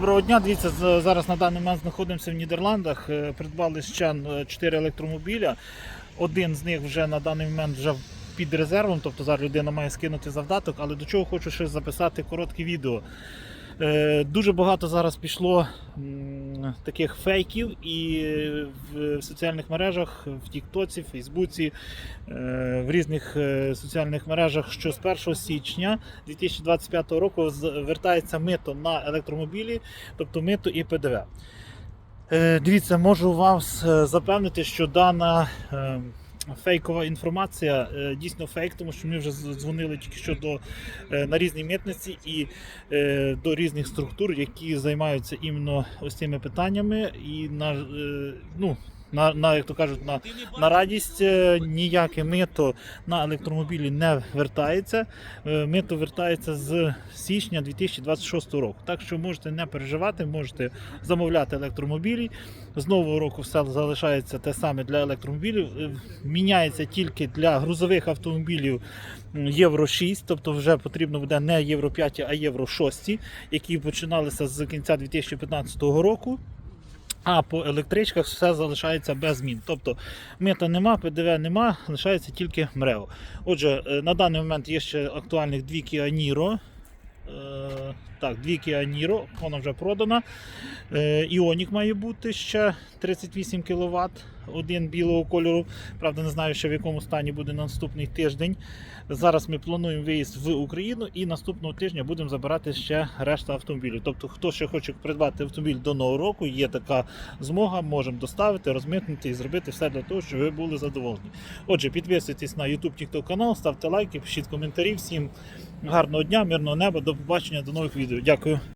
Доброго дня, дивіться, зараз на даний момент знаходимося в Нідерландах. Е, Придбали ще 4 електромобіля. Один з них вже на даний момент вже під резервом, тобто зараз людина має скинути завдаток, але до чого хочу ще записати коротке відео. Е, Дуже багато зараз пішло таких фейків і в соціальних мережах, в Тіктоці, в Фейсбуці, е, в різних е, соціальних мережах, що з 1 січня 2025 року звертається мито на електромобілі, тобто мито і ПДВ. Е, Дивіться, можу вас запевнити, що дана фейкова інформація е, дійсно фейк, тому що ми вже дзвонили тільки що до, е, на різні митниці і е, до різних структур, які займаються іменно ось цими питаннями. І на, ну, на, на як то кажуть, на, на радість е, ніяке мито на електромобілі не вертається. Е, Мито вертається з січня 2026 року. Так що можете не переживати, можете замовляти електромобілі. З нового року все залишається те саме для електромобілів. Е, Міняється тільки для грузових автомобілів Євро 6, тобто вже потрібно буде не Євро 5, а Євро 6, які починалися з кінця 2015 року. А по електричках все залишається без змін. Тобто мита нема, ПДВ нема, лишається тільки МРЕО. Отже, е, на даний момент є ще актуальних дві Kia Niro. Е, Так, дві Niro, вона вже продана. Е, Іонік має бути ще 38 кВт, один білого кольору. Правда, не знаю, ще в якому стані буде на наступний тиждень. Зараз ми плануємо виїзд в Україну і наступного тижня будемо забирати ще решта автомобілів. Тобто, хто ще хоче придбати автомобіль до нового року, є така змога, можемо доставити, розмитнити і зробити все для того, щоб ви були задоволені. Отже, підписуйтесь на YouTube, TikTok канал, ставте лайки, пишіть коментарі. Всім гарного дня, мирного неба, до побачення, до нових відео. Дякую.